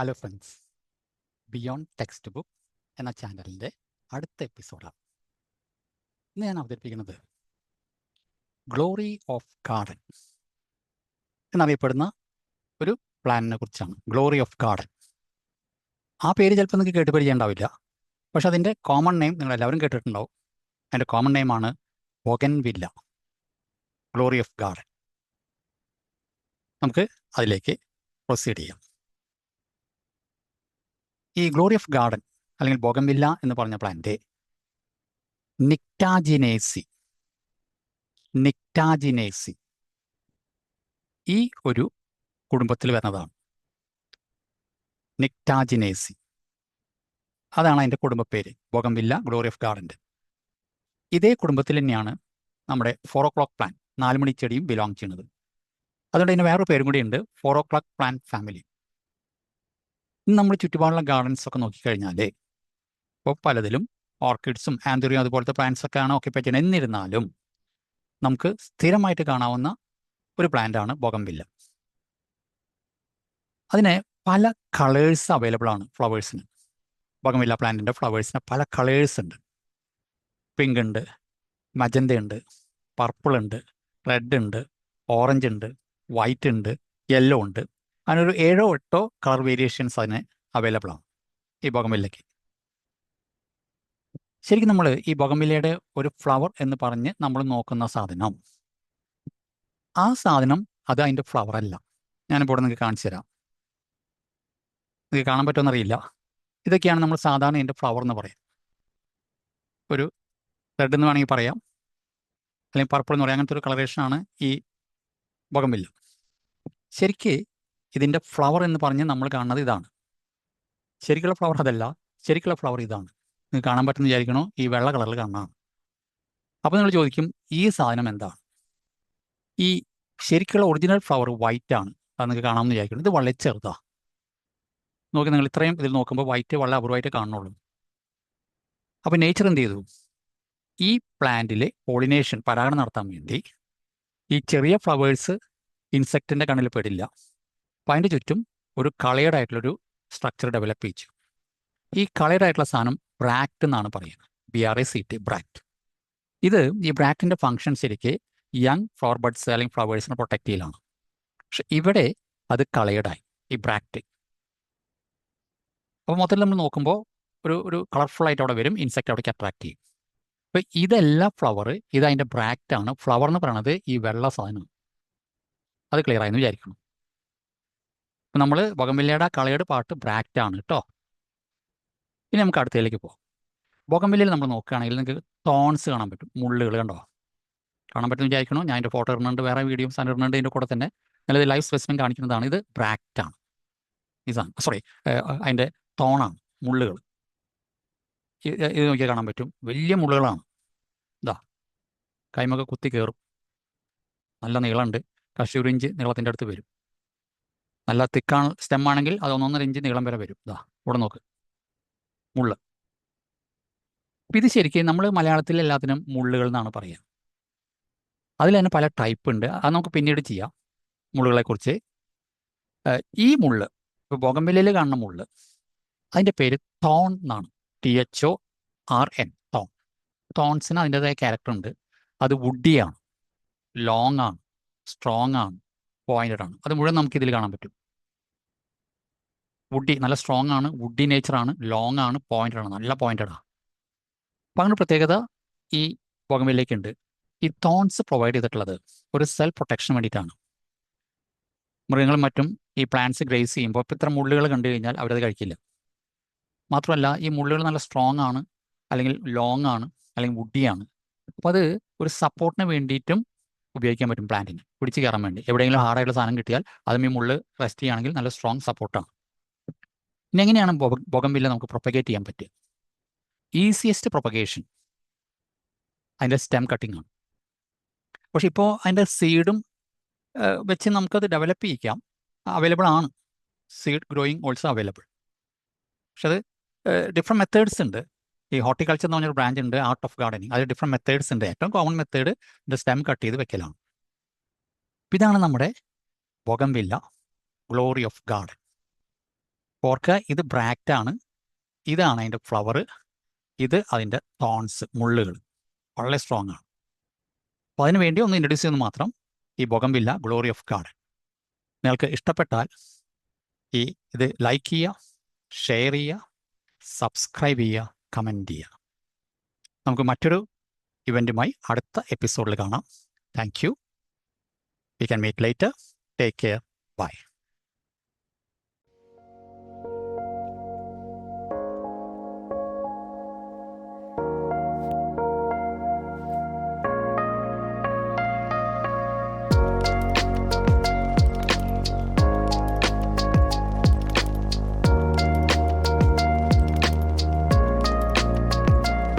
Hello friends beyond text book എന്ന ചാനലിന്റെ അടുത്ത എപ്പിസോഡാണ് ഇന്ന് ഞാൻ അവതരിപ്പിക്കുന്നത് ഗ്ലോറി ഓഫ് ഗാർഡൻ എന്നറിയപ്പെടുന്ന ഒരു പ്ലാനിനെ കുറിച്ചാണ്. ഗ്ലോറി ഓഫ് ഗാർഡൻ ആ പേര് ചിലപ്പോൾ നിങ്ങൾക്ക് കേട്ട് പരിചയമുണ്ടാവില്ല പക്ഷെ അതിന്റെ കോമൺ നെയിം നിങ്ങൾ എല്ലാവരും കേട്ടിട്ടുണ്ടാവും അതിന്റെ കോമൺ നെയിമാണ് bougainvillea glory of garden നമുക്ക് അതിലേക്ക് പ്രൊസീഡ് ചെയ്യാം. ഈ ഗ്ലോറി ഓഫ് ഗാർഡൻ അല്ലെങ്കിൽ ബോഗംവില്ല എന്ന് പറഞ്ഞ പ്ലാന്റ് നിക്ടാജിനേസി നിക്ടാജിനേസി ഈ ഒരു കുടുംബത്തിൽ വരുന്നതാണ്. നിക്ടാജിനേസി അതാണ് അതിന്റെ കുടുംബപ്പേര്. ബോഗംവില്ല ഗ്ലോറി ഓഫ് ഗാർഡന്റെ ഇതേ കുടുംബത്തിൽ തന്നെയാണ് നമ്മുടെ ഫോർ ഓ ക്ലോക്ക് പ്ലാൻ നാലുമണി ചെടിയും ബിലോങ് ചെയ്യുന്നത്. അതുകൊണ്ട് ഇതിന് വേറൊരു പേരും കൂടി ഉണ്ട് four o'clock plan family നമ്മൾ ചുറ്റുപാടുള്ള ഗാർഡൻസ് ഒക്കെ നോക്കിക്കഴിഞ്ഞാൽ ഇപ്പോൾ പലതിലും ഓർക്കിഡ്സും ആന്തറിയും അതുപോലത്തെ പ്ലാന്റ്സ് ഒക്കെ ആണ് ഓക്കെ പറ്റുന്നത് എന്നിരുന്നാലും നമുക്ക് സ്ഥിരമായിട്ട് കാണാവുന്ന ഒരു പ്ലാന്റ് ആണ് ബൊഗംവില്ല അതിന് പല കളേഴ്സ് അവൈലബിൾ ആണ് ഫ്ലവേഴ്സിന് ബൊഗംബില്ല പ്ലാന്റിന്റെ ഫ്ലവേഴ്സിന് പല കളേഴ്സ് ഉണ്ട്. പിങ്ക് ഉണ്ട് മജന്ത ഉണ്ട് പർപ്പിൾ ഉണ്ട് റെഡ് ഉണ്ട് ഓറഞ്ച് ഉണ്ട് വൈറ്റ് ഉണ്ട് യെല്ലോ ഉണ്ട്. അതിനൊരു ഏഴോ എട്ടോ കളർ വേരിയേഷൻസ് അതിന് അവൈലബിൾ ആണ് ഈ ബൊഗമില്ലയ്ക്ക് ശരിക്കും നമ്മൾ ഈ ബൊഗമില്ലയുടെ ഒരു ഫ്ലവർ എന്ന് പറഞ്ഞ് നമ്മൾ നോക്കുന്ന സാധനം ആ സാധനം അത് അതിന്റെ ഫ്ലവർ അല്ല. ഞാനിപ്പോൾ ഇവിടെ നിങ്ങൾക്ക് കാണിച്ചു തരാം. നിങ്ങൾക്ക് കാണാൻ പറ്റുമെന്നറിയില്ല ഇതൊക്കെയാണ് നമ്മൾ സാധാരണ ഇതിന്റെ ഫ്ലവർ എന്ന് പറയുന്നത് ഒരു റെഡ് എന്ന് വേണമെങ്കിൽ പറയാം. അല്ലെങ്കിൽ പർപ്പിൾ എന്ന് പറയാം. അങ്ങനത്തെ ഒരു കളറേഷനാണ് ഈ ബൊഗമില്ല ശരിക്ക് ഇതിന്റെ ഫ്ലവർ എന്ന് പറഞ്ഞ് നമ്മൾ കാണുന്നത് ഇതാണ്. ശരിക്കുള്ള ഫ്ലവർ അതല്ല ശരിക്കുള്ള ഫ്ലവർ ഇതാണ്. നിങ്ങൾക്ക് കാണാൻ പറ്റുന്ന വിചാരിക്കണോ? ഈ വെള്ള കളറിൽ കാണാം അപ്പോൾ നിങ്ങൾ ചോദിക്കും ഈ സാധനം എന്താണ്? ഈ ശരിക്കുള്ള ഒറിജിനൽ ഫ്ലവർ വൈറ്റ് ആണ്. അത് നിങ്ങൾക്ക് കാണാമെന്ന് വിചാരിക്കണം? ഇത് വളരെ ചെറുതാണ് നോക്കി നിങ്ങൾ ഇത്രയും ഇതിൽ നോക്കുമ്പോൾ വൈറ്റ് വളരെ അപൂർവമായിട്ട് കാണുന്നുള്ളൂ. അപ്പോൾ നേച്ചർ എന്ത് ചെയ്തു? ഈ പ്ലാന്റിലെ പോളിനേഷൻ പരാഗണം നടത്താൻ വേണ്ടി ഈ ചെറിയ ഫ്ലവേഴ്സ് ഇൻസെക്റ്റിന്റെ കണ്ണിൽ പെടില്ല. അപ്പം അതിന്റെ ചുറ്റും ഒരു കളേർഡ് ആയിട്ടുള്ളൊരു സ്ട്രക്ചർ ഡെവലപ്പ് ചെയ്യിച്ചു. ഈ കളേർഡ് ആയിട്ടുള്ള സാധനം ബ്രാക്റ്റ് എന്നാണ് പറയുന്നത്. B R A C T bract ഇത് ഈ ബ്രാക്റ്റിന്റെ ഫങ്ഷൻ ശരിക്ക് യങ് ഫ്ലവർ ബഡ്സ് അല്ലെങ്കിൽ ഫ്ലവേഴ്സിനെ പ്രൊട്ടക്ട് ചെയ്യലാണ്. പക്ഷെ ഇവിടെ അത് കളേർഡായി ഈ ബ്രാക്റ്റ് അപ്പോൾ മൊത്തത്തിൽ നമ്മൾ നോക്കുമ്പോൾ ഒരു ഒരു കളർഫുൾ ആയിട്ട് അവിടെ വരും ഇൻസെക്റ്റ് അവിടേക്ക് അട്രാക്ട് ചെയ്യും. അപ്പോൾ ഇതെല്ലാം ഫ്ലവർ ഇത് അതിന്റെ ബ്രാക്റ്റ് ആണ്. ഫ്ലവർ എന്ന് പറയുന്നത് ഈ വെള്ള സാധനം അത് ക്ലിയർ ആയെന്ന് വിചാരിക്കണം നമ്മൾ ബൊഗംവില്ലയുടെ കളയുടെ പാട്ട് ബ്രാക്റ്റ് ആണ് കേട്ടോ ഇനി നമുക്ക് അടുത്തതിലേക്ക് പോകാം ബൊഗംവില്ലയിൽ നമ്മൾ നോക്കുകയാണെങ്കിൽ നിങ്ങൾക്ക് തോൺസ് കാണാൻ പറ്റും മുള്ളുകൾ കണ്ടോ? കാണാൻ പറ്റും വിചാരിക്കണോ ഞാൻ എന്റെ ഫോട്ടോ ഇടുന്നുണ്ട് വേറെ വീഡിയോ സാധനം ഇടുന്നുണ്ട് ഇതിന്റെ കൂടെ തന്നെ നല്ലത് ലൈവ് സ്പെസിമെൻ കാണിക്കുന്നതാണ്. ഇത് ബ്രാക്റ്റ് ആണ്. ഇതാണ് സോറി അതിന്റെ തോണാണ് മുള്ളുകൾ ഇത് നോക്കിയാൽ കാണാൻ പറ്റും. വലിയ മുള്ളുകളാണ്. ഇതാ കൈമൊക്കെ കുത്തി കയറും. നല്ല നീളമുണ്ട്. കശൂരിഞ്ച് നീളത്തിന്റെ അടുത്ത് വരും. നല്ല തിക്കാണ് സ്റ്റെം ആണെങ്കിൽ അത് ഒന്നൊന്നര ഇഞ്ച് നീളം വരെ വരും. ഇതാ ഇവിടെ നോക്ക്. മുള്ള്. അപ്പം ഇത് ശരിക്കും നമ്മൾ മലയാളത്തിൽ എല്ലാത്തിനും മുള്ളുകൾ എന്നാണ് പറയുക അതിൽ തന്നെ പല ടൈപ്പ് ഉണ്ട്. അത് നമുക്ക് പിന്നീട് ചെയ്യാം മുള്ളുകളെക്കുറിച്ച് ഈ മുള്ള് ഇപ്പോൾ ബോഗംവില്ലയിൽ കാണുന്ന മുള്ള് അതിന്റെ പേര് തോൺ എന്നാണ്. T H O R N thorn തോൺസിന് അതിന്റെതായ ക്യാരക്ടർ ഉണ്ട്. അത് വുഡിയാണ് ലോങ് ആണ് സ്ട്രോങ് ആണ്. പോയിന്റഡ് ആണ്. അത് മുഴുവൻ നമുക്ക് ഇതിൽ കാണാൻ പറ്റും. വുഡി നല്ല സ്ട്രോങ് ആണ്. വുഡി നേച്ചർ ആണ്. ലോങ് ആണ്. പോയിന്റഡ് ആണ്. നല്ല പോയിന്റഡ് ആണ് അപ്പം അങ്ങനെ പ്രത്യേകത ഈ ബോഗമിലേക്ക് ഉണ്ട്. ഈ തോൺസ് പ്രൊവൈഡ് ചെയ്തിട്ടുള്ളത് ഒരു സെൽഫ് പ്രൊട്ടക്ഷന് വേണ്ടിയിട്ടാണ്. മൃഗങ്ങളും മറ്റും ഈ പ്ലാന്റ്സ് ഗ്രേസ് ചെയ്യുമ്പോൾ ഇപ്പം ഇത്ര മുള്ളുകൾ കണ്ടു കഴിഞ്ഞാൽ അവരത് കഴിക്കില്ല. മാത്രമല്ല ഈ മുള്ളുകൾ നല്ല സ്ട്രോങ് ആണ് അല്ലെങ്കിൽ ലോങ് ആണ് അല്ലെങ്കിൽ വുഡിയാണ് അപ്പോൾ അത് ഒരു സപ്പോർട്ടിന് വേണ്ടിയിട്ടും ഉപയോഗിക്കാൻ പറ്റും പ്ലാന്റിന് പിടിച്ച് കയറാൻ വേണ്ടി. എവിടെയെങ്കിലും ഹാർഡായിട്ടുള്ള സാധനം കിട്ടിയാൽ അതും ഈ മുള്ള് റെസ്റ്റ് ചെയ്യുകയാണെങ്കിൽ നല്ല സ്ട്രോങ് സപ്പോർട്ടാണ് ഇനി എങ്ങനെയാണ് ബൊഗംവില്ല നമുക്ക് പ്രൊപ്പഗേറ്റ് ചെയ്യാൻ പറ്റുക? ഈസിയസ്റ്റ് പ്രൊപ്പഗേഷൻ അതിന്റെ സ്റ്റെം കട്ടിംഗ് ആണ്. പക്ഷെ ഇപ്പോൾ അതിന്റെ സീഡും വെച്ച് നമുക്കത് ഡെവലപ്പ് ചെയ്യിക്കാം. അവൈലബിൾ ആണ്. സീഡ് ഗ്രോയിങ് ഓൾസോ അവൈലബിൾ പക്ഷെ അത് ഡിഫറെന്റ് മെത്തേഡ്സ് ഉണ്ട്. ഈ ഹോർട്ടിക്കൾച്ചർ എന്ന് പറഞ്ഞൊരു ബ്രാഞ്ച് ഉണ്ട് ആർട്ട് ഓഫ് ഗാർഡനിങ് അതിൽ ഡിഫറെന്റ് മെത്തേഡ്സ് ഉണ്ട്. ഏറ്റവും കോമൺ മെത്തേഡ് ഇത് സ്റ്റെം കട്ട് ചെയ്ത് വെക്കലാണ്. ഇതാണ് നമ്മുടെ ബൊഗംവില്ല ഗ്ലോറി ഓഫ് ഗാർഡൻ ഓർക്കുക ഇത് ബ്രാക്റ്റ് ആണ്. ഇതാണ് അതിന്റെ ഫ്ലവർ ഇത് അതിന്റെ തോൺസ് മുള്ളുകൾ. വളരെ സ്ട്രോങ് ആണ്. അപ്പോൾ അതിന് വേണ്ടി ഒന്ന് ഇൻട്രൊഡ്യൂസ് ചെയ്യുന്നത് മാത്രം ഈ ബൊഗംവില്ല ഗ്ലോറി ഓഫ് ഗാർഡൻ നിങ്ങൾക്ക് ഇഷ്ടപ്പെട്ടാൽ ഈ ഇത് ലൈക്ക് ചെയ്യുക ഷെയർ ചെയ്യുക സബ്സ്ക്രൈബ് ചെയ്യുക. കമന്റ് ചെയ്യുക നമുക്ക് മറ്റൊരു ഇവന്റുമായി അടുത്ത എപ്പിസോഡിൽ കാണാം. Thank you we can meet later take care bye